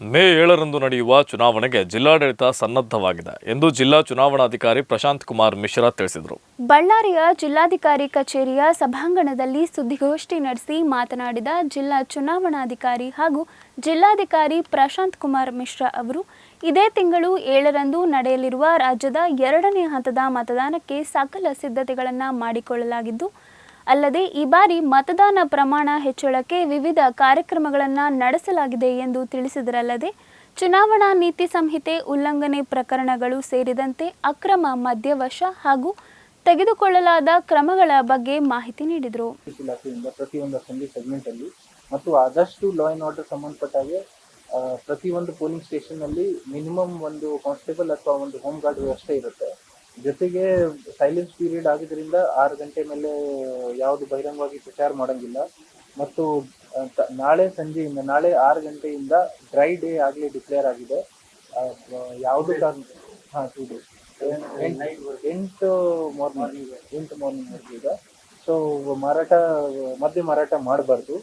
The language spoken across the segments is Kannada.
ಮೇ ಏಳರಂದು ನಡೆಯುವ ಚುನಾವಣೆಗೆ ಜಿಲ್ಲಾಡಳಿತ ಸನ್ನದ್ಧವಾಗಿದೆ ಎಂದು ಜಿಲ್ಲಾ ಚುನಾವಣಾಧಿಕಾರಿ ಪ್ರಶಾಂತ್ ಕುಮಾರ್ ಮಿಶ್ರಾ ತಿಳಿಸಿದರು. ಬಳ್ಳಾರಿಯ ಜಿಲ್ಲಾಧಿಕಾರಿ ಕಚೇರಿಯ ಸಭಾಂಗಣದಲ್ಲಿ ಸುದ್ದಿಗೋಷ್ಠಿ ನಡೆಸಿ ಮಾತನಾಡಿದ ಜಿಲ್ಲಾ ಚುನಾವಣಾಧಿಕಾರಿ ಹಾಗೂ ಜಿಲ್ಲಾಧಿಕಾರಿ ಪ್ರಶಾಂತ್ ಕುಮಾರ್ ಮಿಶ್ರಾ ಅವರು, ಇದೇ ತಿಂಗಳು ಏಳರಂದು ನಡೆಯಲಿರುವ ರಾಜ್ಯದ ಎರಡನೇ ಹಂತದ ಮತದಾನಕ್ಕೆ ಸಕಲ ಸಿದ್ಧತೆಗಳನ್ನು ಮಾಡಿಕೊಳ್ಳಲಾಗಿದ್ದು ಅಲ್ಲದೆ ಈ ಬಾರಿ ಮತದಾನ ಪ್ರಮಾಣ ಹೆಚ್ಚಳಕ್ಕೆ ವಿವಿಧ ಕಾರ್ಯಕ್ರಮಗಳನ್ನು ನಡೆಸಲಾಗಿದೆ ಎಂದು ತಿಳಿಸಿದರಲ್ಲದೆ, ಚುನಾವಣಾ ನೀತಿ ಸಂಹಿತೆ ಉಲ್ಲಂಘನೆ ಪ್ರಕರಣಗಳು ಸೇರಿದಂತೆ ಅಕ್ರಮ ಮದ್ಯವಶ ಹಾಗೂ ತೆಗೆದುಕೊಳ್ಳಲಾದ ಕ್ರಮಗಳ ಬಗ್ಗೆ ಮಾಹಿತಿ ನೀಡಿದರು. ಮತ್ತು ಆದಷ್ಟು ಲಾ ಅಂಡ್ ಆರ್ಡರ್ ಸಂಬಂಧಪಟ್ಟಾಗೆ ಪ್ರತಿಯೊಂದು ಪೋಲಿಂಗ್ ಸ್ಟೇಷನ್ ಅಲ್ಲಿ ಮಿನಿಮಮ್ ಒಂದು ಕಾನ್ಸ್ಟೇಬಲ್ ಅಥವಾ ಒಂದು ಹೋಮ್ ಗಾರ್ಡ್ ವ್ಯವಸ್ಥೆ ಇರುತ್ತೆ. ಜೊತೆಗೆ ಸೈಲೆನ್ಸ್ ಪೀರಿಯಡ್ ಆಗಿದ್ರಿಂದ ಆರು ಗಂಟೆ ಮೇಲೆ ಯಾವುದು ಬಹಿರಂಗವಾಗಿ ಪ್ರಚಾರ ಮಾಡಂಗಿಲ್ಲ. ಮತ್ತು ನಾಳೆ ಸಂಜೆಯಿಂದ ನಾಳೆ ಆರು ಗಂಟೆಯಿಂದ ಡ್ರೈ ಡೇ ಆಗಲಿ ಡಿಕ್ಲೇರ್ ಆಗಿದೆ. ಯಾವುದು ಹಾಂ ಟೂ ಡೇಸ್ ಎಂಟು ಮಾರ್ನಿಂಗ್ ಎಂಟು ಮಾರ್ನಿಂಗ್ ಈಗ. ಸೊ ಮಾರಾಟ ಮದ್ಯ ಮಾರಾಟ ಮಾಡಬಾರ್ದು.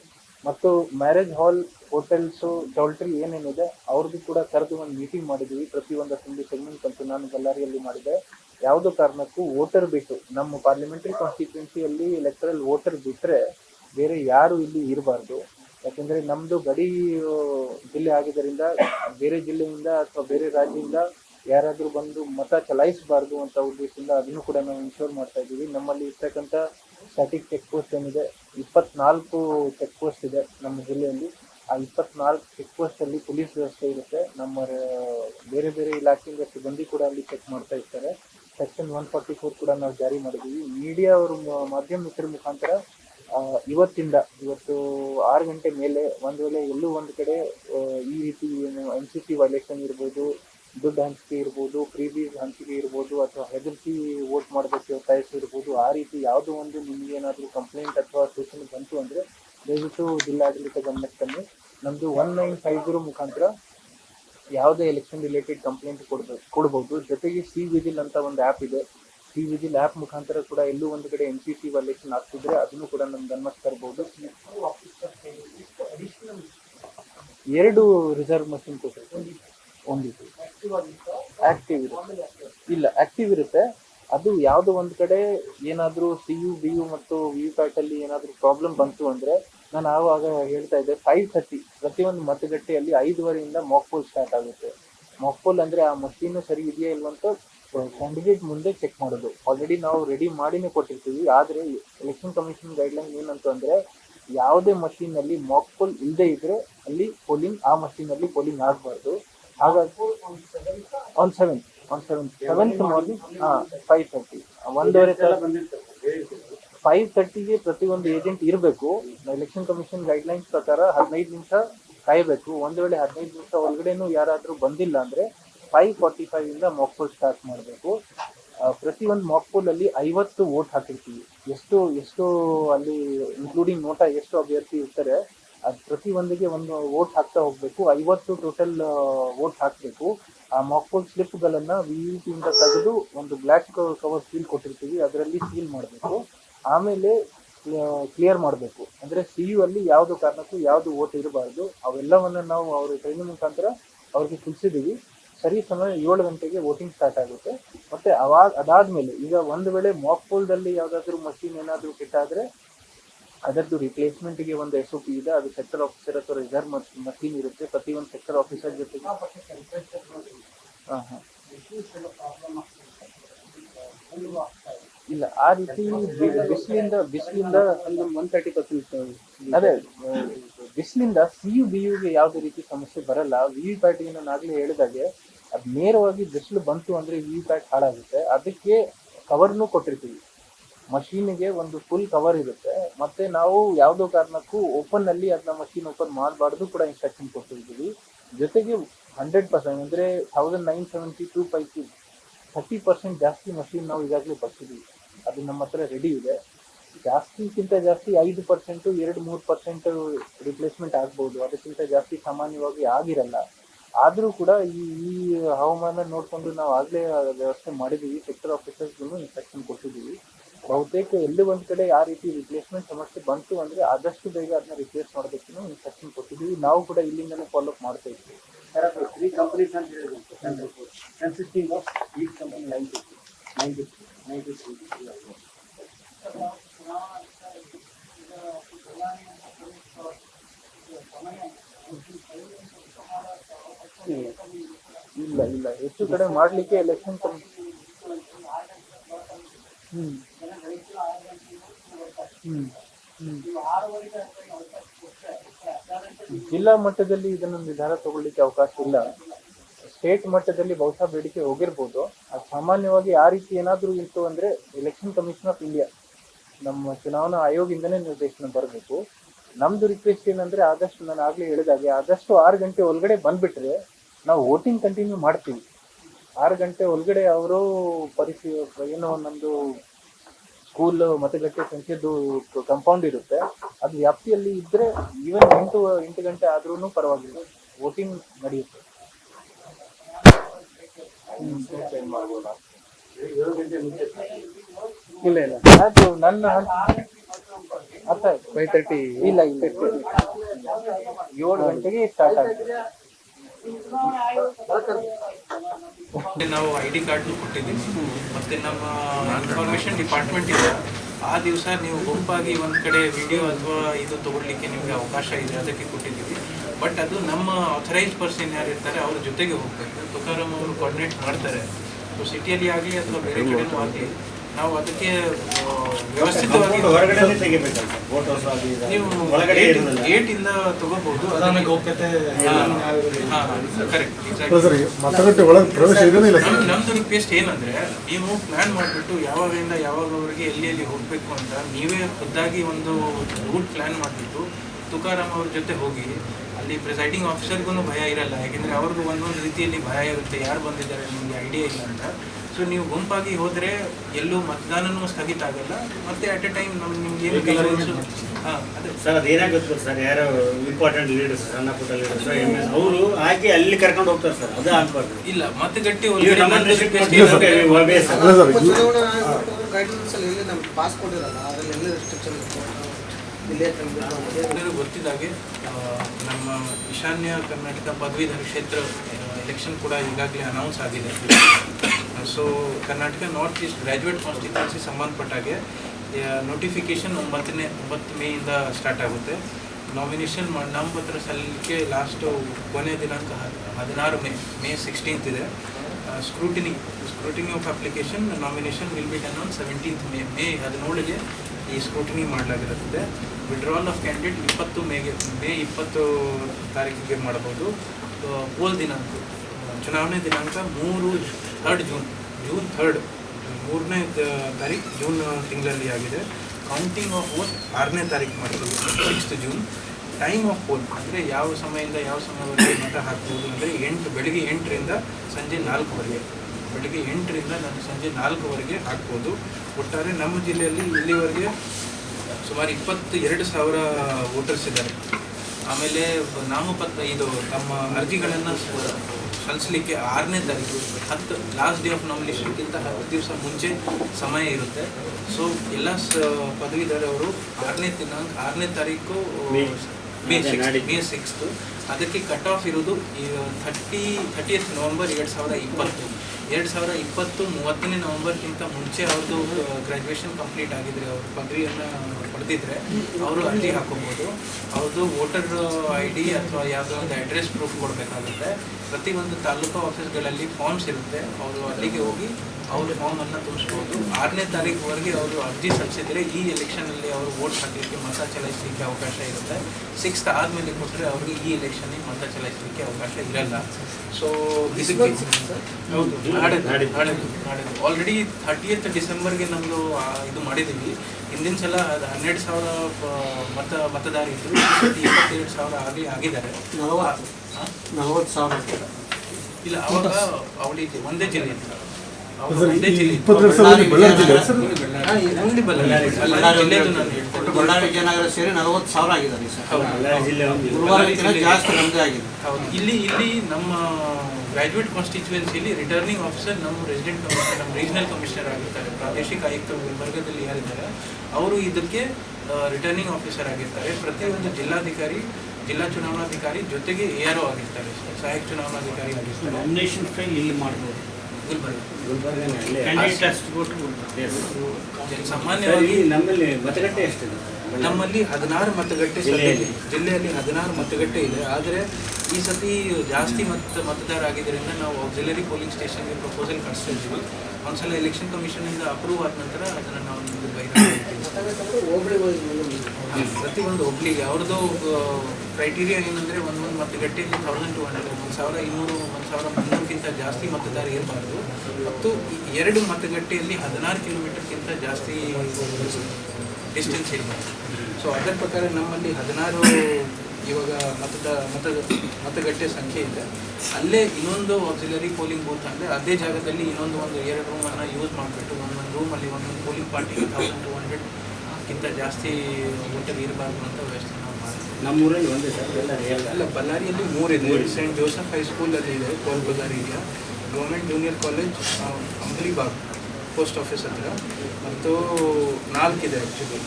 ಮತ್ತು ಮ್ಯಾರೇಜ್ ಹಾಲ್ ಹೋಟೆಲ್ಸು ಚೌಲ್ಟ್ರಿ ಏನೇನಿದೆ ಅವ್ರದ್ದು ಕೂಡ ಕರೆದು ಒಂದು ಮೀಟಿಂಗ್ ಮಾಡಿದ್ವಿ ಪ್ರತಿಯೊಂದು ಅಸೆಂಬ್ಲಿ ಸೆಗ್ಮೆಂಟ್ ಅಂತೂ ನಾನು ಬಳ್ಳಾರಿಯಲ್ಲಿ ಮಾಡಿದೆ ಯಾವುದೋ ಕಾರಣಕ್ಕೂ ವೋಟರ್ ಬಿಟ್ಟು, ನಮ್ಮ ಪಾರ್ಲಿಮೆಂಟರಿ ಕಾನ್ಸ್ಟಿಟ್ಯೂನ್ಸಿಯಲ್ಲಿ ಎಲೆಕ್ಟ್ರಲ್ ವೋಟರ್ ಬಿಟ್ಟರೆ ಬೇರೆ ಯಾರು ಇಲ್ಲಿ ಇರಬಾರ್ದು. ಯಾಕೆಂದರೆ ನಮ್ಮದು ಗಡಿ ಜಿಲ್ಲೆ ಆಗಿದ್ದರಿಂದ, ಬೇರೆ ಜಿಲ್ಲೆಯಿಂದ ಅಥವಾ ಬೇರೆ ರಾಜ್ಯದಿಂದ ಯಾರಾದರೂ ಬಂದು ಮತ ಚಲಾಯಿಸಬಾರ್ದು ಅಂತ ಉದ್ದೇಶದಿಂದ ಅದನ್ನು ಕೂಡ ನಾವು ಇನ್ಶೋರ್ ಮಾಡ್ತಾ ಇದ್ದೀವಿ. ನಮ್ಮಲ್ಲಿ ಇರ್ತಕ್ಕಂಥ ಸ್ಟ್ಯಾಟಿಕ್ ಚೆಕ್ ಪೋಸ್ಟ್ ಏನಿದೆ, ಇಪ್ಪತ್ನಾಲ್ಕು ಚೆಕ್ ಪೋಸ್ಟ್ ಇದೆ ನಮ್ಮ ಜಿಲ್ಲೆಯಲ್ಲಿ. ಆ ಇಪ್ಪತ್ನಾಲ್ಕು ಚೆಕ್ ಪೋಸ್ಟಲ್ಲಿ ಪೊಲೀಸ್ ವ್ಯವಸ್ಥೆ ಇರುತ್ತೆ. ನಮ್ಮ ಬೇರೆ ಬೇರೆ ಇಲಾಖೆಯಿಂದ ಸಿಬ್ಬಂದಿ ಕೂಡ ಅಲ್ಲಿ ಚೆಕ್ ಮಾಡ್ತಾ ಇರ್ತಾರೆ. ಸೆಕ್ಷನ್ ಒನ್ ಫಾರ್ಟಿ ಫೋರ್ ಕೂಡ ನಾವು ಜಾರಿ ಮಾಡಿದ್ದೀವಿ. ಮೀಡಿಯಾ ಅವರು ಮಾಧ್ಯಮ ಮಿತ್ರರ ಮುಖಾಂತರ ಇವತ್ತಿಂದ, ಇವತ್ತು ಆರು ಗಂಟೆ ಮೇಲೆ ಒಂದು ವೇಳೆ ಎಲ್ಲೂ ಒಂದು ಕಡೆ ಈ ರೀತಿ ಏನು ಎನ್ ಸಿ ಸಿ ವೈಲೇಷನ್ ಇರ್ಬೋದು, ದುಡ್ಡು ಹಂಚಿಕೆ ಇರ್ಬೋದು ಪ್ರೀವಿಯಸ್ ಹಂಚಿಕೆ ಇರ್ಬೋದು, ಅಥವಾ ಹೆದರ್ಸಿ ವೋಟ್ ಮಾಡೋದಕ್ಕೆ ಒತ್ತಾಯಿಸಿರ್ಬೋದು ಆ ರೀತಿ ಯಾವುದೋ ಒಂದು ನಿಮ್ಗೆ ಏನಾದರೂ ಕಂಪ್ಲೇಂಟ್ ಅಥವಾ ಸೂಚನೆ ಬಂತು ಅಂದರೆ ದಯವಿಟ್ಟು ಜಿಲ್ಲಾಡಳಿತ ಗಮನಕ್ಕೆ ತನ್ನಿ. ನಮ್ಮದು ಒನ್ ನೈನ್ ಫೈವ್ ಜೀರೋ ಮುಖಾಂತರ ಯಾವುದೇ ಎಲೆಕ್ಷನ್ ರಿಲೇಟೆಡ್ ಕಂಪ್ಲೇಂಟ್ ಕೊಡ್ಬೇಕು ಕೊಡ್ಬೋದು. ಜೊತೆಗೆ ಸಿ ವಿಜಿಲ್ ಅಂತ ಒಂದು ಆ್ಯಪ್ ಇದೆ. ಸಿ ವಿಜಿಲ್ ಆ್ಯಪ್ ಮುಖಾಂತರ ಕೂಡ ಎಲ್ಲೂ ಒಂದು ಕಡೆ ಎನ್ ಸಿ ಸಿ ವೈಲೇಷನ್ ಆಗ್ತಿದ್ರೆ ಅದನ್ನು ಕೂಡ ನಮ್ಮ ಗಮನಕ್ಕೆ ತರ್ಬೋದು ಎರಡು ರಿಸರ್ವ್ ಮಷಿನ್ ಕೊಟ್ಟರೆ ಒಂದು ಆಕ್ಟಿವ್ ಇರುತ್ತೆ. ಇಲ್ಲ ಆಕ್ಟಿವ್ ಇರುತ್ತೆ. ಅದು ಯಾವುದೋ ಒಂದು ಕಡೆ ಏನಾದರೂ ಸಿ ಯು ಬಿ ಯು ಮತ್ತು ವಿ ಯು ಪ್ಯಾಟಲ್ಲಿ ಏನಾದರೂ ಪ್ರಾಬ್ಲಮ್ ಬಂತು ಅಂದ್ರೆ ನಾನು ಆವಾಗ ಹೇಳ್ತಾ ಇದ್ದೆ ಫೈವ್ ಥರ್ಟಿ ಪ್ರತಿಯೊಂದು ಮತಗಟ್ಟೆಯಲ್ಲಿ ಐದುವರೆಯಿಂದ ಮಾಕ್ ಪೋಲ್ ಸ್ಟಾರ್ಟ್ ಆಗುತ್ತೆ. ಮಾಕ್ ಪೋಲ್ ಅಂದ್ರೆ ಆ ಮಷೀನು ಸರಿ ಇದೆಯಾ ಇಲ್ವಂತ ಕ್ಯಾಂಡಿಡೇಟ್ ಮುಂದೆ ಚೆಕ್ ಮಾಡೋದು. ಆಲ್ರೆಡಿ ನಾವು ರೆಡಿ ಮಾಡಿನೇ ಕೊಟ್ಟಿರ್ತೀವಿ, ಆದರೆ ಎಲೆಕ್ಷನ್ ಕಮಿಷನ್ ಗೈಡ್ಲೈನ್ ಏನಂತ ಅಂದ್ರೆ ಯಾವುದೇ ಮಷೀನಲ್ಲಿ ಮೊಕ್ಪೋಲ್ ಮಾಕ್ ಪೋಲ್ ಇಲ್ಲದೆ ಇದ್ರೆ ಅಲ್ಲಿ ಪೋಲಿಂಗ್ ಆ ಮಷೀನಲ್ಲಿ ಪೋಲಿಂಗ್ ಆಗಬಾರ್ದು. ಹಾಗಾಗಿ one seven one seven seventh morning ಹಾಂ ಫೈವ್ ಥರ್ಟಿ ಒಂದೂವರೆ ಫೈವ್ ತರ್ಟಿಗೆ ಪ್ರತಿಯೊಂದು ಏಜೆಂಟ್ ಇರಬೇಕು. ಎಲೆಕ್ಷನ್ ಕಮಿಷನ್ ಗೈಡ್ಲೈನ್ಸ್ ಪ್ರಕಾರ ಹದಿನೈದು ನಿಮಿಷ ಕಾಯಬೇಕು. ಒಂದು ವೇಳೆ ಹದಿನೈದು ನಿಮಿಷ ಒಳಗಡೆನೂ ಯಾರಾದರೂ ಬಂದಿಲ್ಲ ಅಂದರೆ ಫೈವ್ ಫಾರ್ಟಿ ಫೈವ್ ಇಂದ ಮಾಕ್ ಪೋಲ್ ಸ್ಟಾರ್ಟ್ ಮಾಡಬೇಕು. ಪ್ರತಿಯೊಂದು ಮಾಕ್ ಪೋಲ್ ಅಲ್ಲಿ ಐವತ್ತು ವೋಟ್ ಹಾಕಿರ್ತೀವಿ. ಎಷ್ಟು ಎಷ್ಟು ಅಲ್ಲಿ ಇನ್ಕ್ಲೂಡಿಂಗ್ ನೋಟಾ ಎಷ್ಟು ಅಭ್ಯರ್ಥಿ ಇರ್ತಾರೆ, ಅದು ಪ್ರತಿ ಒಂದಿಗೆ ಒಂದು ವೋಟ್ ಹಾಕ್ತಾ ಹೋಗಬೇಕು. ಐವತ್ತು ಟೋಟಲ್ ವೋಟ್ ಹಾಕಬೇಕು. ಆ ಮಾಕ್ ಸ್ಲಿಪ್ಗಳನ್ನು ಸ್ಲಿಪ್ಗಳನ್ನ ವಿ ಯು ಟಿಯಿಂದ ತೆಗೆದು ಒಂದು ಬ್ಲ್ಯಾಕ್ ಕವರ್ ಸೀಲ್ ಕೊಟ್ಟಿರ್ತೀವಿ. ಅದರಲ್ಲಿ ಸೀಲ್ ಮಾಡಬೇಕು. ಆಮೇಲೆ ಕ್ಲಿಯರ್ ಮಾಡಬೇಕು. ಅಂದರೆ ಸಿ ಯು ಅಲ್ಲಿ ಯಾವುದು ಕಾರಣಕ್ಕೂ ಯಾವುದು ವೋಟ್ ಇರಬಾರ್ದು. ಅವೆಲ್ಲವನ್ನು ನಾವು ಅವ್ರ ಟ್ರೈನಿಂಗ್ ಮುಖಾಂತರ ಅವ್ರಿಗೆ ತಿಳಿಸಿದೀವಿ. ಸರಿ ಸಮಯ ಏಳು ಗಂಟೆಗೆ ವೋಟಿಂಗ್ ಸ್ಟಾರ್ಟ್ ಆಗುತ್ತೆ. ಮತ್ತೆ ಅವಾಗ ಅದಾದ್ಮೇಲೆ ಈಗ ಒಂದು ವೇಳೆ ಮಾಕ್ ಪೋಲ್ದಲ್ಲಿ ಯಾವುದಾದ್ರೂ ಮಷೀನ್ ಏನಾದರೂ ಕೆಟ್ಟಾದ್ರೆ ಅದರದ್ದು ರಿಪ್ಲೇಸ್ಮೆಂಟ್ಗೆ ಒಂದು ಎಸ್ ಒ ಪಿ ಇದೆ. ಅದು ಸೆಕ್ಟರ್ ಆಫೀಸರ್ ಅಥವಾ ರಿಸರ್ವ್ ಮಷೀನ್ ಇರುತ್ತೆ. ಪ್ರತಿ ಒಂದು ಸೆಕ್ಟರ್ ಆಫೀಸರ್ ಜೊತೆಗೆ. ಹಾಂ, ಹಾ. ಇಲ್ಲ ಆ ರೀತಿ ಬಿಸಿಲಿಂದ ಬಿಸಿಲಿಂದ ಬಿಸಿಲಿಂದ ಒನ್ ತರ್ಟಿ ಪರ್ಸೆಂಟ್ ಅದೇ ಬಿಸಿಲಿಂದ ಸಿ ಯು ಬಿ ಯುಗೆ ಯಾವುದೇ ರೀತಿ ಸಮಸ್ಯೆ ಬರಲ್ಲ. ವಿ ವಿ ಪ್ಯಾಟ್ಗೆ ನಾನು ಆಗಲೇ ಹೇಳಿದಾಗೆ ಅದು ನೇರವಾಗಿ ಬಿಸಿಲು ಬಂತು ಅಂದರೆ ವಿ ವಿ ಪ್ಯಾಟ್ ಹಾಳಾಗುತ್ತೆ. ಅದಕ್ಕೆ ಕವರ್ನೂ ಕೊಟ್ಟಿರ್ತೀವಿ. ಮಷೀನಿಗೆ ಒಂದು ಫುಲ್ ಕವರ್ ಇರುತ್ತೆ. ಮತ್ತೆ ನಾವು ಯಾವುದೋ ಕಾರಣಕ್ಕೂ ಓಪನ್ ಅಲ್ಲಿ ಅದನ್ನ ಮಷೀನ್ ಓಪನ್ ಮಾಡಬಾರ್ದು ಕೂಡ ಇನ್ಸ್ಟ್ರಕ್ಷನ್ ಕೊಟ್ಟಿರ್ತೀವಿ. ಜೊತೆಗೆ ಹಂಡ್ರೆಡ್ ಪರ್ಸೆಂಟ್ ಅಂದ್ರೆ ಥೌಸಂಡ್ ನೈನ್ ಸೆವೆಂಟಿ ಟೂ ಪೈಕಿ ಥರ್ಟಿ ಪರ್ಸೆಂಟ್ ಜಾಸ್ತಿ ಮಷೀನ್ ನಾವು ಈಗಾಗಲೇ ಬರ್ಸಿದ್ದೀವಿ ಅದು ನಮ್ಮ ಹತ್ರ ರೆಡಿ ಇದೆ. ಜಾಸ್ತಿಗಿಂತ ಜಾಸ್ತಿ ಐದು ಪರ್ಸೆಂಟು ಎರಡು, ಮೂರು ಪರ್ಸೆಂಟ್ ರಿಪ್ಲೇಸ್ಮೆಂಟ್ ಆಗ್ಬೋದು. ಅದಕ್ಕಿಂತ ಜಾಸ್ತಿ ಸಾಮಾನ್ಯವಾಗಿ ಆಗಿರಲ್ಲ. ಆದರೂ ಕೂಡ ಈ ಈ ಹವಾಮಾನ ನೋಡಿಕೊಂಡು ನಾವು ಆಗಲೇ ವ್ಯವಸ್ಥೆ ಮಾಡಿದ್ದೀವಿ ಸೆಕ್ಟರ್ ಆಫೀಸರ್ಸ್ಗೂ ಇನ್ಸ್ಟ್ರಕ್ಷನ್ ಕೊಟ್ಟಿದ್ದೀವಿ ಬಹುತೇಕ ಎಲ್ಲಿ ಒಂದು ಕಡೆ ಯಾವ ರೀತಿ ರಿಪ್ಲೇಸ್ಮೆಂಟ್ ಸಮಸ್ಯೆ ಬಂತು ಅಂದರೆ ಆದಷ್ಟು ಬೇಗ ಅದನ್ನ ರಿಪ್ಲೇಸ್ ಮಾಡೋದಕ್ಕೂ ಇನ್ಸ್ಟ್ರಕ್ಷನ್ ಕೊಟ್ಟಿದ್ದೀವಿ ನಾವು ಕೂಡ ಇಲ್ಲಿಂದಲೇ ಫಾಲೋಅಪ್ ಮಾಡ್ತಾ ಇದ್ವಿ. ತ್ರೀ ಅಂತ ಹೇಳಿದ್ರು. ಕನ್ಸಿಸ್ಟಿಂಗ್ ಆಫ್ ಈ company nine fifty nine fifty ಇಲ್ಲ ಇಲ್ಲ. ಹೆಚ್ಚು ಕಡೆ ಮಾಡ್ಲಿಕ್ಕೆ ಎಲೆಕ್ಷನ್ ಹ್ಮ್. ಹ್ಮ್ ಹ್ಮ್. ಜಿಲ್ಲಾ ಮಟ್ಟದಲ್ಲಿ ಇದನ್ನು ನಿರ್ಧಾರ ತಗೊಳ್ಳಿಕ್ಕೆ ಅವಕಾಶ ಇಲ್ಲ. ಸ್ಟೇಟ್ ಮಟ್ಟದಲ್ಲಿ ಬಹುಶಃ ಬೇಡಿಕೆ ಹೋಗಿರ್ಬೋದು. ಸಾಮಾನ್ಯವಾಗಿ ಆ ರೀತಿ ಏನಾದರೂ ಇತ್ತು ಅಂದ್ರೆ ಎಲೆಕ್ಷನ್ ಕಮಿಷನ್ ಆಫ್ ಇಂಡಿಯಾ ನಮ್ಮ ಚುನಾವಣಾ ಆಯೋಗಿಂದನೇ ನಿರ್ದೇಶನ ಬರಬೇಕು. ನಮ್ದು ರಿಕ್ವೆಸ್ಟ್ ಏನಂದ್ರೆ ಆದಷ್ಟು ನಾನು ಆಗಲೇ ಹೇಳಿದಾಗೆ ಆದಷ್ಟು ಆರು ಗಂಟೆ ಒಳಗಡೆ ಬಂದ್ಬಿಟ್ರೆ ನಾವು ವೋಟಿಂಗ್ ಕಂಟಿನ್ಯೂ ಮಾಡ್ತೀವಿ. ಆರು ಗಂಟೆ ಒಳಗಡೆ ಅವರು ಪರಿಸ್ಥಿತಿ ಏನೋ ನಮ್ಮದು ಸ್ಕೂಲ್ ಮತಗಟ್ಟೆ ಸಂಖ್ಯೆದು ಕಂಪೌಂಡ್ ಇರುತ್ತೆ. ಅದು ವ್ಯಾಪ್ತಿಯಲ್ಲಿ ಇದ್ರೆ ಈವನ್ ಎಂಟು ಎಂಟು ಗಂಟೆ ಆದ್ರೂ ಪರವಾಗಿಲ್ಲ. ವೋಟಿಂಗ್ ನಡೆಯುತ್ತೆ. ಇಲ್ಲ ಇಲ್ಲ. ಅದು ನನ್ನ ಅರ್ಥ ಆಯ್ತು. ಫೈವ್ ತರ್ಟಿ ಇಲ್ಲ ಇಲ್ಲ. ಏಳು ಗಂಟೆಗೆ ಸ್ಟಾರ್ಟ್ ಆಗುತ್ತೆ. ಮತ್ತೆ ನಾವು ಐ ಡಿ ಕಾರ್ಡ್ನು ಕೊಟ್ಟಿದ್ದೀವಿ. ಮತ್ತೆ ನಮ್ಮ ಇನ್ಫಾರ್ಮೇಶನ್ ಡಿಪಾರ್ಟ್ಮೆಂಟ್ ಇದೆ. ಆ ದಿವಸ ನೀವು ಗುಂಪಾಗಿ ಒಂದು ಕಡೆ ವಿಡಿಯೋ ಅಥವಾ ಇದು ತಗೊಳ್ಳಿಕ್ಕೆ ನಿಮಗೆ ಅವಕಾಶ ಇದೆ. ಅದಕ್ಕೆ ಕೊಟ್ಟಿದ್ದೀವಿ. ಬಟ್ ಅದು ನಮ್ಮ ಆಥರೈಸ್ ಪರ್ಸನ್ ಯಾರು ಇರ್ತಾರೆ ಅವ್ರ ಜೊತೆಗೆ ಹೋಗ್ಬೇಕು. ತುಕಾರಾಮ್ ಅವರು ಕೋಆರ್ಡಿನೇಟ್ ಮಾಡ್ತಾರೆ. ಸೊ ಸಿಟಿಯಲ್ಲಿ ಆಗಲಿ ಅಥವಾ ಬೇರೆ ಕಡೆನೂ ಆಗಲಿ ನಾವು ಅದಕ್ಕೆ ವ್ಯವಸ್ಥಿತವಾಗಿ. ನೀವು ಏಟ್ ಗೇಟ್ ಇಂದ ತಗೋಬಹುದು. ಗೌಪ್ಯತೆ ಕರೆಕ್ಟ್ ಸರ್ ಮತಗಟ್ಟೆ ಒಳಗೆ ಪ್ರವೇಶ ನಮ್ದು ರಿಕ್ವೆಸ್ಟ್ ಏನಂದ್ರೆ ನೀವು ಪ್ಲಾನ್ ಮಾಡಿಬಿಟ್ಟು ಯಾವಾಗಿಂದ ಯಾವಾಗವರೆಗೆ ಎಲ್ಲಿ ಎಲ್ಲಿ ಹೋಗ್ಬೇಕು ಅಂತ ನೀವೇ ಖುದ್ದಾಗಿ ಒಂದು ರೂಟ್ ಪ್ಲಾನ್ ಮಾಡಿಬಿಟ್ಟು ತುಕಾರಾಮ್ ಅವ್ರ ಜೊತೆ ಹೋಗಿ ಅಲ್ಲಿ ಪ್ರಿಸೈಡಿಂಗ್ ಆಫೀಸರ್ಗೂ ಭಯ ಇರಲ್ಲ ಯಾಕೆಂದರೆ ಅವ್ರಿಗೂ ಒಂದೊಂದು ರೀತಿಯಲ್ಲಿ ಭಯ ಇರುತ್ತೆ ಯಾರು ಬಂದಿದ್ದಾರೆ ನಿಮಗೆ ಐಡಿಯಾ ಇಲ್ಲ ಅಂತ. ಸೊ ನೀವು ಗುಂಪಾಗಿ ಹೋದರೆ ಎಲ್ಲೂ ಮತದಾನನೂ ಸ್ಥಗಿತ ಆಗಲ್ಲ ಮತ್ತೆ ಅಟ್ ಎ ಟೈಮ್ ನಮ್ಗೆ ನಿಮ್ಗೆ ಏನು ಹಾಂ ಅದೇ. ಸರ್ ಅದೇನಾಗುತ್ತೆ ಗೊತ್ತಾ ಸರ್ ಯಾರೋ ಇಂಪಾರ್ಟೆಂಟ್ ಲೀಡರ್ಸ್ ಸಣ್ಣ ಪುಟ್ಟ ಲೀಡರ್ಸ್ ಅವರು ಹಾಕಿ ಅಲ್ಲಿ ಕರ್ಕೊಂಡು ಹೋಗ್ತಾರೆ ಸರ್ ಅದು ಆಗ್ಬಾರ್ದು. ಇಲ್ಲ ಮತ್ತೆ ಗಟ್ಟಿ ಒಳಗಡೆ ನಮ್ಮ ನಂದು district request ಸರ್, ಸರ್. ಅಲ್ಲ ಸರ್ ಇವು- ಗೈಡ್ಲೈನ್ಸ್ ಅಲ್ಲಿ ಎಲ್ಲಿ ನಮ್ಗೆ ಪಾಸ್ ಕೊಟ್ಟಿರಲ್ಲ ಅದ್ರಲ್ಲಿ ಎಲ್ಲಿ ರೆಸ್ಟ್ರಿಕ್ಷನ್ ಇಲ್ಲೇ ಎಲ್ಲರಿಗೂ ಗೊತ್ತಿದ್ದಾಗೆ ನಮ್ಮ ಈಶಾನ್ಯ ಕರ್ನಾಟಕ ಪದವೀಧರ ಕ್ಷೇತ್ರ ಎಲೆಕ್ಷನ್ ಕೂಡ ಈಗಾಗಲೇ ಅನೌನ್ಸ್ ಆಗಿದೆ. So Karnataka north east graduate constituency ಸಂಬಂಧಪಟ್ಟಾಗೆ notification ಒಂಬತ್ತನೇ, ಒಂಬತ್ತು ಮೇಯಿಂದ ಸ್ಟಾರ್ಟ್ ಆಗುತ್ತೆ. ನಾಮಿನೇಷನ್ ನಾಮಪತ್ರ ಸಲ್ಲಿಕೆ ಲಾಸ್ಟು ಕೊನೆ ದಿನಾಂಕ ಹದಿನಾರು ಮೇ ಮೇ ಸಿಕ್ಸ್ಟೀನ್ತ್ ಇದೆ. Scrutiny scrutiny of application nomination will be done on seventeenth May May ಹದಿನೇಳಿಗೆ ಈ ಸ್ಕ್ರೂಟಿನಿ ಮಾಡಲಾಗಿರುತ್ತದೆ. ವಿಡ್ರಾಲ್ ಆಫ್ ಕ್ಯಾಂಡಿಡೇಟ್ ಇಪ್ಪತ್ತು ಮೇಗೆ, ಮೇ ಇಪ್ಪತ್ತು ತಾರೀಕಿಗೆ ಮಾಡಬಹುದು ಪೋಲ್ ದಿನಾಂಕ, ಚುನಾವಣೆ ದಿನಾಂಕ ಮೂರು ಥರ್ಡ್ ಜೂನ್ ಜೂನ್ ಥರ್ಡ್ ಮೂರನೇ ತಾರೀಕು ಜೂನ್ ತಿಂಗಳಲ್ಲಿ ಆಗಿದೆ. ಕೌಂಟಿಂಗ್ ಆಫ್ ಓಲ್ ಆರನೇ ತಾರೀಕು ಮಾಡ್ತೀವಿ sixth June time of poll ಅಂದರೆ ಯಾವ ಸಮಯದಿಂದ ಯಾವ ಸಮಯವರೆಗೆ ಮತ ಹಾಕ್ಬೋದು ಅಂದರೆ ಎಂಟು, ಬೆಳಿಗ್ಗೆ ಎಂಟರಿಂದ ಸಂಜೆ ನಾಲ್ಕುವರೆಗೆ. ಬೆಳಿಗ್ಗೆ ಎಂಟರಿಂದ ನಾನು ಸಂಜೆ ನಾಲ್ಕುವರೆಗೆ ಹಾಕ್ಬೋದು ಒಟ್ಟಾರೆ ನಮ್ಮ ಜಿಲ್ಲೆಯಲ್ಲಿ ಇಲ್ಲಿವರೆಗೆ ಸುಮಾರು ಇಪ್ಪತ್ತು ಎರಡು ಸಾವಿರ ವೋಟರ್ಸ್ ಇದ್ದಾರೆ ಆಮೇಲೆ ನಾಮಪತ್ರ ಇದು ತಮ್ಮ ಅರ್ಜಿಗಳನ್ನು ಸಲ್ಲಿಸಲಿಕ್ಕೆ ಆರನೇ ತಾರೀಕು ಹತ್ತು ಲಾಸ್ಟ್ ಡೇ ಆಫ್ ನಾಮಿನೇಷನ್ಗಿಂತ ಹತ್ತು ದಿವಸ ಮುಂಚೆ ಸಮಯ ಇರುತ್ತೆ ಸೊ ಎಲ್ಲ ಸ ಪದವೀಧರವರು ಆರನೇ ದಿನಾಂಕ ಆರನೇ ತಾರೀಕು ಮೇ. ಸಿಕ್ಸ್. ಮೇ ಸಿಕ್ಸ್ತು ಅದಕ್ಕೆ ಕಟ್ ಆಫ್ ಇರೋದು ಥರ್ಟಿ ಥರ್ಟಿಯತ್ ನವಂಬರ್ ಎರಡು ಸಾವಿರದ ಇಪ್ಪತ್ತು ಎರಡು ಸಾವಿರ ಇಪ್ಪತ್ತು ಮೂವತ್ತನೇ ನವಂಬರ್ಗಿಂತ ಮುಂಚೆ ಅವ್ರದ್ದು ಗ್ರ್ಯಾಜುಯೇಷನ್ ಕಂಪ್ಲೀಟ್ ಆಗಿದ್ರೆ ಅವ್ರ ಪದವಿಯನ್ನು ಪಡೆದಿದ್ರೆ ಅವರು ಅರ್ಜಿ ಹಾಕೋಬೋದು. ಅವ್ರದ್ದು ವೋಟರ್ ಐ ಡಿ ಅಥವಾ ಯಾವುದೋ ಒಂದು ಅಡ್ರೆಸ್ ಪ್ರೂಫ್ ಕೊಡಬೇಕಾಗುತ್ತೆ. ಪ್ರತಿಯೊಂದು ತಾಲೂಕು ಆಫೀಸ್ಗಳಲ್ಲಿ ಫಾರ್ಮ್ಸ್ ಇರುತ್ತೆ. ಅವರು ಅಲ್ಲಿಗೆ ಹೋಗಿ ಅವರು ಫಾರ್ಮನ್ನು ತೋರಿಸ್ಬೋದು. ಆರನೇ ತಾರೀಕುವರೆಗೆ ಅವರು ಅರ್ಜಿ ಸಲ್ಲಿಸಿದರೆ ಈ ಎಲೆಕ್ಷನಲ್ಲಿ ಅವರು ವೋಟ್ ಹಾಕಲಿಕ್ಕೆ ಮತ ಚಲಾಯಿಸಲಿಕ್ಕೆ ಅವಕಾಶ ಇರುತ್ತೆ. ಸಿಕ್ಸ್ತ್ ಆದಮೇಲೆ ಕೊಟ್ಟರೆ ಅವರಿಗೆ ಈ ಎಲೆಕ್ಷನಿಗೆ ಮತ ಚಲಾಯಿಸಲಿಕ್ಕೆ ಅವಕಾಶ ಇರಲ್ಲ. ಸೊ ಇದಕ್ಕೆ ಹೌದು ನಾಡಿದ್ದು ನಾಡಿದ್ದು. ನಾಡಿದ್ದು ನಾಡಿದ್ದು ಆಲ್ರೆಡಿ ಥರ್ಟಿಯತ್ ಡಿಸೆಂಬರ್ಗೆ ನಮ್ಮದು ಇದು ಮಾಡಿದ್ದೀವಿ ಹಿಂದಿನ ಸಲ ಅದು ಹನ್ನೆರಡು ಸಾವಿರ ಮತ ಮತದಾರರು ಇಪ್ಪತ್ತೆರಡು ಸಾವಿರ ಆಗಲಿ ಆಗಿದ್ದಾರೆ. ನಲವತ್ತು. ಸಾವಿರ. ಇಲ್ಲ ಅವಾಗ ಅವಳಿ ಒಂದೇ ಜಿಲ್ಲೆ ಬಳ್ಳಾರಿ ವಿಜಯನಗರ ಸೇರಿ? ನಲವತ್ತು ಸಾವಿರ ಆಗಿದ್ದಾರೆ ಸರ್. ಜಾಸ್ತಿ ನಮ್ಮದೇ ಆಗಿದೆ. ಇಲ್ಲಿ ಇಲ್ಲಿ ನಮ್ಮ ಗ್ರಾಜ್ಯುಯೇಟ್ ಕಾನ್ಸ್ಟಿಟ್ಯೂಯೆನ್ಸಿಯಲ್ಲಿ ರಿಟರ್ನಿಂಗ್ ಆಫೀಸರ್ ನಮ್ಮ ರೆಸಿಡೆಂಟ್ ಕಮಿಷನರ್ ನಮ್ಮ ರೀಜನಲ್ ಕಮಿಷನರ್ ಆಗಿರ್ತಾರೆ. ಪ್ರಾದೇಶಿಕ ಆಯುಕ್ತ ವರ್ಗದಲ್ಲಿ ಯಾರಿದ್ದಾರೆ ಅವರು ಇದಕ್ಕೆ ರಿಟರ್ನಿಂಗ್ ಆಫೀಸರ್ ಆಗಿರ್ತಾರೆ. ಪ್ರತಿಯೊಂದು ಜಿಲ್ಲಾಧಿಕಾರಿ ಜಿಲ್ಲಾ ಚುನಾವಣಾಧಿಕಾರಿ ಜೊತೆಗೆ ಎ ಆರ್ ಆಗಿರ್ತಾರೆ ಸಹಾಯಕ ಚುನಾವಣಾಧಿಕಾರಿ ಆಗಿರ್ತಾರೆ. ನಾಮಿನೇಷನ್ ಫೈಲ್ ಇಲ್ಲಿ ಮಾಡ್ಬೋದು. ಸಾಮಾನ್ಯವಾಗಿ ನಮ್ಮಲ್ಲಿ ಮತಗಟ್ಟೆ ಎಷ್ಟಿದೆ? ನಮ್ಮಲ್ಲಿ ಹದಿನಾರು ಮತಗಟ್ಟೆ ಜಿಲ್ಲೆಯಲ್ಲಿ? ಜಿಲ್ಲೆಯಲ್ಲಿ ಹದಿನಾರು ಮತಗಟ್ಟೆ ಇದೆ. ಆದರೆ ಈ ಸತಿ ಜಾಸ್ತಿ ಮತ ಮತದಾರ ಆಗಿದ್ದರಿಂದ ನಾವು ಆಕ್ಸಿಲರಿ ಪೋಲಿಂಗ್ ಸ್ಟೇಷನ್ಗೆ ಪ್ರಪೋಸಲ್ ಕಳಿಸ್ತಾ ಇದ್ದೀವಿ. ಒಂದ್ಸಲ ಎಲೆಕ್ಷನ್ ಇಂದ ಅಪ್ರೂವ್ ಆದ ನಂತರ ಅದನ್ನು ನಾವು ನಿಮಗೆ ಬಹಿರಂಗ ಪ್ರತಿಯೊಂದು ಒಬ್ಳಿಗೆ, ಅವ್ರದ್ದು ಕ್ರೈಟೀರಿಯಾ ಏನಂದರೆ ಒಂದೊಂದು ಮತಗಟ್ಟೆಯಲ್ಲಿ ತೌಸಂಡ್ ಟು ಹಂಡ್ರೆಡ್ ಒಂದು ಸಾವಿರ ಇನ್ನೂರು, ಒಂದು ಸಾವಿರ ಮುನ್ನೂರಕ್ಕಿಂತ ಜಾಸ್ತಿ ಮತದಾರ ಇರಬಾರ್ದು. ಮತ್ತು ಎರಡು ಮತಗಟ್ಟೆಯಲ್ಲಿ ಹದಿನಾರು ಕಿಲೋಮೀಟರ್ಗಿಂತ ಜಾಸ್ತಿ ಡಿಸ್ಟೆನ್ಸ್ ಇರಬಾರ್ದು. ಸೊ ಅದರ ಪ್ರಕಾರ ನಮ್ಮಲ್ಲಿ ಹದಿನಾರು ಇವಾಗ ಮತದ ಮತ ಮತಗಟ್ಟೆ ಸಂಖ್ಯೆ ಇದೆ. ಅಲ್ಲೇ ಇನ್ನೊಂದು ಆಕ್ಸಿಲರಿ ಪೋಲಿಂಗ್ ಬೂತ್ ಅಂದರೆ ಅದೇ ಜಾಗದಲ್ಲಿ ಇನ್ನೊಂದು ಒಂದು ಎರಡು ರೂಮನ್ನು ಯೂಸ್ ಮಾಡಿಬಿಟ್ಟು ಒಂದೊಂದು ರೂಮಲ್ಲಿ ಒಂದೊಂದು ಪೋಲಿಂಗ್ ಪಾರ್ಟಿಗೆ ತೌಸಂಡ್ ಟು ಹಂಡ್ರೆಡ್ಗಿಂತ ಜಾಸ್ತಿ ಊಟಕ್ಕೆ ಇರಬಾರ್ದು ಅಂತ ವ್ಯವಸ್ಥೆ ನಾವು ಮಾಡ್ತೀವಿ ನಮ್ಮೂರಲ್ಲಿ ಒಂದೇ ಸರ್ ಎಲ್ಲ ಅಲ್ಲ ಬಳ್ಳಾರಿಯಲ್ಲಿ ಮೂರಿದೆ. ಸೆಂಟ್ ಜೋಸಫ್ ಹೈಸ್ಕೂಲಲ್ಲಿ ಇದೆ ಕೋಲ್ ಬಜಾರ್ ಇದೆಯಾ government junior college Ambalibag post office ಹತ್ರ. ಮತ್ತು ನಾಲ್ಕಿದೆ actually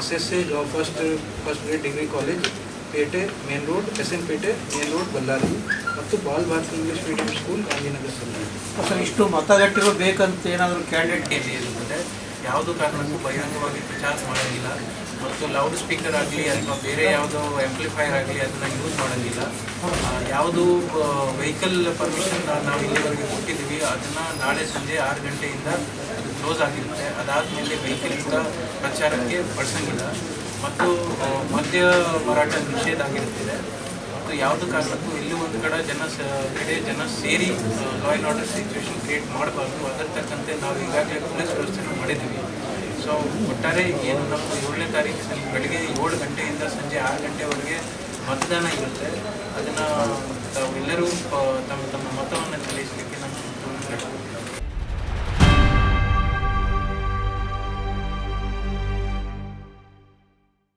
S S A first first grade degree college Pete main road S N Pete main road Ballari. ಮತ್ತು Bal Bharat English medium school Gandhinagar sir ಇಷ್ಟು ಮತಗಟ್ಟೆಗಳು ಬೇಕಂತ ಏನಾದರೂ ಕ್ಯಾಂಡಿಡೇಟ್ ಇದೆಯಲ್ಲ ಯಾವುದೋ ಕಾರಣಕ್ಕೂ ಬಹಿರಂಗವಾಗಿ ಪ್ರಚಾರ ಮಾಡೋದಿಲ್ಲ ಮತ್ತು ಲೌಡ್ ಸ್ಪೀಕರ್ ಆಗಲಿ ಅಥವಾ ಬೇರೆ ಯಾವುದೋ ಆಂಪ್ಲಿಫೈಯರ್ ಆಗಲಿ ಅದನ್ನು ಯೂಸ್ ಮಾಡೋದಿಲ್ಲ ಯಾವುದು ವೆಹಿಕಲ್ ಪರ್ಮಿಷನ್ ನಾವು ಇಲ್ಲಿವರೆಗೆ ಕೊಟ್ಟಿದ್ದೀವಿ, ಅದನ್ನು ನಾಳೆ ಸಂಜೆ ಆರು ಗಂಟೆಯಿಂದ ಕ್ಲೋಸ್ ಆಗಿರುತ್ತೆ. ಅದಾದಮೇಲೆ ವೆಹಿಕಲ್ ಕೂಡ ಪ್ರಚಾರಕ್ಕೆ ಬಳಸಂಗಿಲ್ಲ ಮತ್ತು ಮದ್ಯ ಮಾರಾಟ ನಿಷೇಧ ಆಗಿರುತ್ತದೆ. ಯಾವುದೇ ಕಾರಣಕ್ಕೂ ಎಲ್ಲೂ ಒಂದು ಕಡೆ ಜನ ಕಡೆ ಜನ ಸೇರಿ ಲಾ ಆರ್ಡರ್ ಸಿಚುವೇಶನ್ ಕ್ರಿಯೇಟ್ ಮಾಡಬಾರ್ದು. ಅದರ ತಕ್ಕಂತೆ ನಾವು ಈಗಾಗಲೇ ಪೊಲೀಸ್ ವ್ಯವಸ್ಥೆನ ಮಾಡಿದ್ದೀವಿ. ಸೊ ಒಟ್ಟಾರೆ ಏನು ನಮ್ಮ ಏಳನೇ ತಾರೀಕಿನಲ್ಲಿ ಬೆಳಗ್ಗೆ ಏಳು ಗಂಟೆಯಿಂದ ಸಂಜೆ ಆರು ಗಂಟೆವರೆಗೆ ಮತದಾನ ಇರುತ್ತೆ. ಅದನ್ನು, ತಾವೆಲ್ಲರೂ ತಮ್ಮ ತಮ್ಮ ಮತವನ್ನು ಚಲಾಯಿಸಲಿಕ್ಕೆ